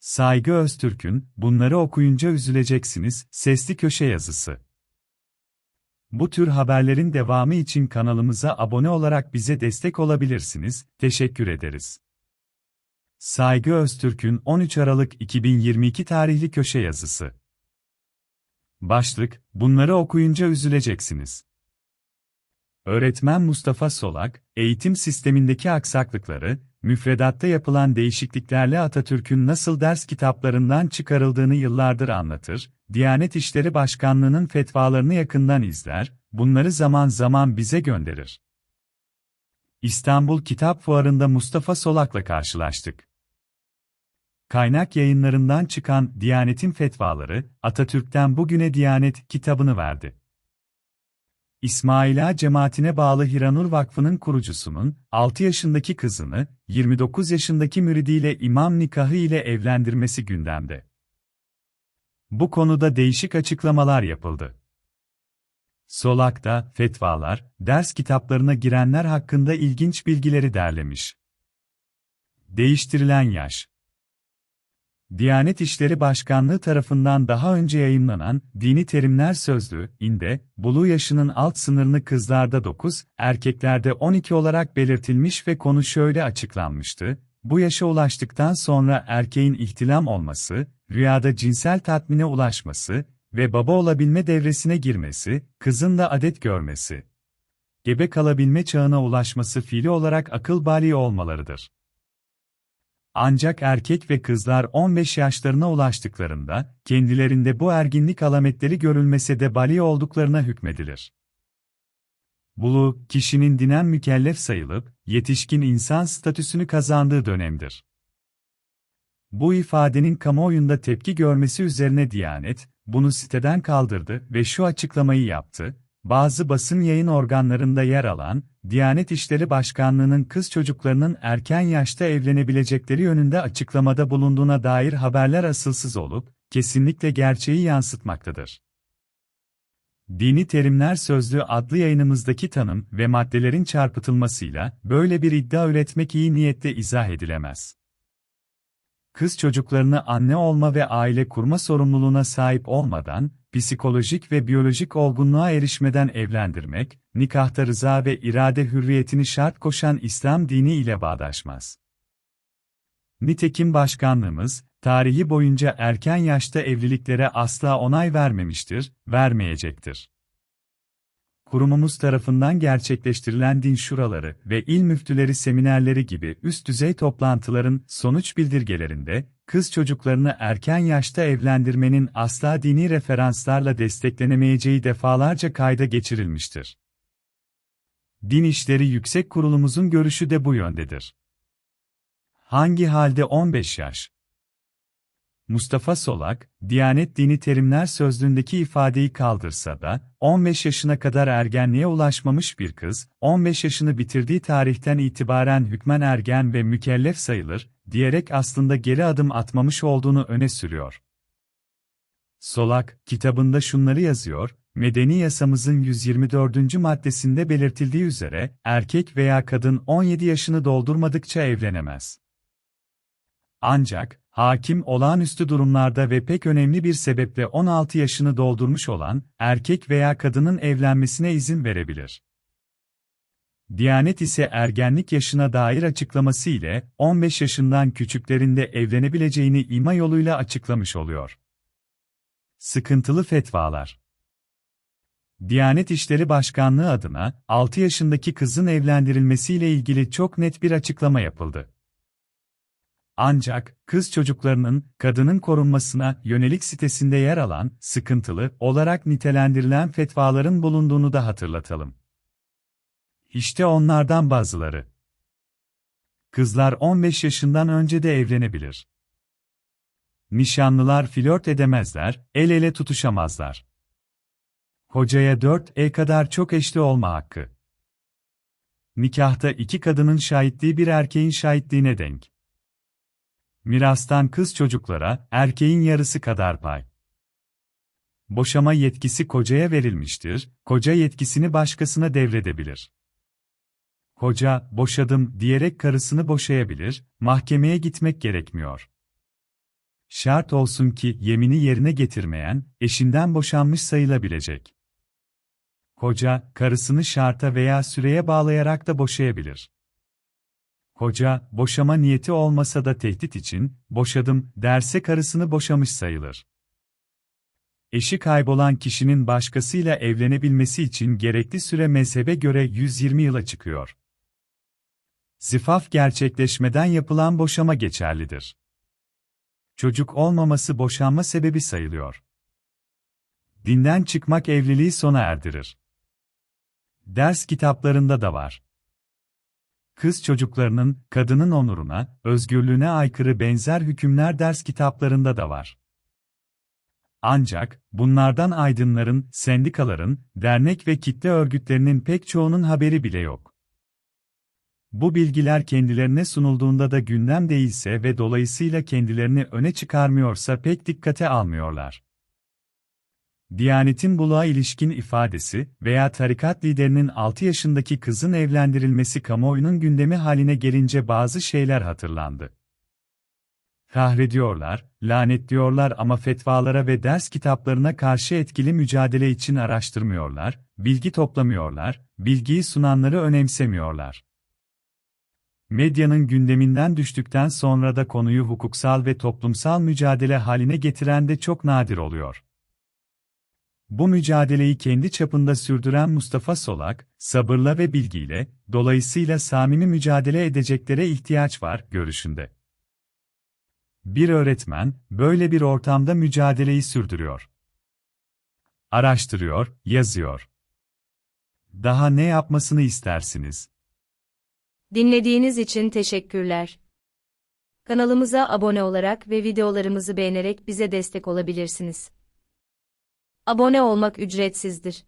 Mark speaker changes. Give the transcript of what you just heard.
Speaker 1: Saygı Öztürk'ün, bunları okuyunca üzüleceksiniz, sesli köşe yazısı. Bu tür haberlerin devamı için kanalımıza abone olarak bize destek olabilirsiniz, teşekkür ederiz. Saygı Öztürk'ün 13 Aralık 2022 tarihli köşe yazısı. Başlık, bunları okuyunca üzüleceksiniz. Öğretmen Mustafa Solak, eğitim sistemindeki aksaklıkları, müfredatta yapılan değişikliklerle Atatürk'ün nasıl ders kitaplarından çıkarıldığını yıllardır anlatır, Diyanet İşleri Başkanlığı'nın fetvalarını yakından izler, bunları zaman zaman bize gönderir. İstanbul Kitap Fuarı'nda Mustafa Solak'la karşılaştık. Kaynak yayınlarından çıkan Diyanet'in fetvaları, Atatürk'ten bugüne Diyanet kitabını verdi. İsmaila cemaatine bağlı Hiranur Vakfı'nın kurucusunun, 6 yaşındaki kızını, 29 yaşındaki müridiyle imam nikahı ile evlendirmesi gündemde. Bu konuda değişik açıklamalar yapıldı. Solak'ta, fetvalar, ders kitaplarına girenler hakkında ilginç bilgileri derlemiş. Değiştirilen yaş Diyanet İşleri Başkanlığı tarafından daha önce yayımlanan Dini Terimler Sözlüğü inde buluğ yaşının alt sınırını kızlarda 9, erkeklerde 12 olarak belirtilmiş ve konu şöyle açıklanmıştı. Bu yaşa ulaştıktan sonra erkeğin ihtilam olması, rüyada cinsel tatmine ulaşması ve baba olabilme devresine girmesi, kızın da adet görmesi, gebe kalabilme çağına ulaşması fiili olarak akıl bali olmalarıdır. Ancak erkek ve kızlar 15 yaşlarına ulaştıklarında, kendilerinde bu erginlik alametleri görülmese de bali olduklarına hükmedilir. Bulu, kişinin dinen mükellef sayılıp, yetişkin insan statüsünü kazandığı dönemdir. Bu ifadenin kamuoyunda tepki görmesi üzerine Diyanet, bunu siteden kaldırdı ve şu açıklamayı yaptı, bazı basın yayın organlarında yer alan, Diyanet İşleri Başkanlığı'nın kız çocuklarının erken yaşta evlenebilecekleri yönünde açıklamada bulunduğuna dair haberler asılsız olup, kesinlikle gerçeği yansıtmaktadır. Dini Terimler Sözlüğü adlı yayınımızdaki tanım ve maddelerin çarpıtılmasıyla böyle bir iddia üretmek iyi niyetle izah edilemez. Kız çocuklarını anne olma ve aile kurma sorumluluğuna sahip olmadan, psikolojik ve biyolojik olgunluğa erişmeden evlendirmek, nikahta rıza ve irade hürriyetini şart koşan İslam dini ile bağdaşmaz. Nitekim başkanlığımız, tarihi boyunca erken yaşta evliliklere asla onay vermemiştir, vermeyecektir kurumumuz tarafından gerçekleştirilen din şuraları ve il müftüleri seminerleri gibi üst düzey toplantıların sonuç bildirgelerinde, kız çocuklarını erken yaşta evlendirmenin asla dini referanslarla desteklenemeyeceği defalarca kayda geçirilmiştir. Din İşleri Yüksek Kurulumuzun görüşü de bu yöndedir. Hangi halde 15 yaş? Mustafa Solak, Diyanet Dini Terimler Sözlüğündeki ifadeyi kaldırsa da, 15 yaşına kadar ergenliğe ulaşmamış bir kız, 15 yaşını bitirdiği tarihten itibaren hükmen ergen ve mükellef sayılır, diyerek aslında geri adım atmamış olduğunu öne sürüyor. Solak, kitabında şunları yazıyor, Medeni yasamızın 124. maddesinde belirtildiği üzere, erkek veya kadın 17 yaşını doldurmadıkça evlenemez. Ancak, hakim olağanüstü durumlarda ve pek önemli bir sebeple 16 yaşını doldurmuş olan erkek veya kadının evlenmesine izin verebilir. Diyanet ise ergenlik yaşına dair açıklaması ile 15 yaşından küçüklerinde evlenebileceğini ima yoluyla açıklamış oluyor. Sıkıntılı fetvalar Diyanet İşleri Başkanlığı adına 6 yaşındaki kızın evlendirilmesiyle ilgili çok net bir açıklama yapıldı. Ancak, kız çocuklarının, kadının korunmasına yönelik sitesinde yer alan, sıkıntılı olarak nitelendirilen fetvaların bulunduğunu da hatırlatalım. İşte onlardan bazıları. Kızlar 15 yaşından önce de evlenebilir. Nişanlılar flört edemezler, el ele tutuşamazlar. Hocaya 4 e kadar çok eşli olma hakkı. Nikahta iki kadının şahitliği bir erkeğin şahitliğine denk. Mirastan kız çocuklara, erkeğin yarısı kadar pay. Boşama yetkisi kocaya verilmiştir, koca yetkisini başkasına devredebilir. Koca, boşadım diyerek karısını boşayabilir, mahkemeye gitmek gerekmiyor. şart olsun ki yemini yerine getirmeyen, eşinden boşanmış sayılabilecek. Koca, karısını şarta veya süreye bağlayarak da boşayabilir. Koca, boşama niyeti olmasa da tehdit için, boşadım derse karısını boşamış sayılır. Eşi kaybolan kişinin başkasıyla evlenebilmesi için gerekli süre mezhebe göre 120 yıla çıkıyor. Zifaf gerçekleşmeden yapılan boşama geçerlidir. Çocuk olmaması boşanma sebebi sayılıyor. Dinden çıkmak evliliği sona erdirir. Ders kitaplarında da var. Kız çocuklarının, kadının onuruna, özgürlüğüne aykırı benzer hükümler ders kitaplarında da var. Ancak, bunlardan aydınların, sendikaların, dernek ve kitle örgütlerinin pek çoğunun haberi bile yok. Bu bilgiler kendilerine sunulduğunda da gündem değilse ve dolayısıyla kendilerini öne çıkarmıyorsa pek dikkate almıyorlar. Diyanetin buluğa ilişkin ifadesi veya tarikat liderinin 6 yaşındaki kızın evlendirilmesi kamuoyunun gündemi haline gelince bazı şeyler hatırlandı. Kahrediyorlar, lanetliyorlar ama fetvalara ve ders kitaplarına karşı etkili mücadele için araştırmıyorlar, bilgi toplamıyorlar, bilgiyi sunanları önemsemiyorlar. Medyanın gündeminden düştükten sonra da konuyu hukuksal ve toplumsal mücadele haline getiren de çok nadir oluyor. Bu mücadeleyi kendi çapında sürdüren Mustafa Solak, sabırla ve bilgiyle, dolayısıyla samimi mücadele edeceklere ihtiyaç var, görüşünde. Bir öğretmen, böyle bir ortamda mücadeleyi sürdürüyor. Araştırıyor, yazıyor. Daha ne yapmasını istersiniz?
Speaker 2: Dinlediğiniz için teşekkürler. Kanalımıza abone olarak ve videolarımızı beğenerek bize destek olabilirsiniz. Abone olmak ücretsizdir.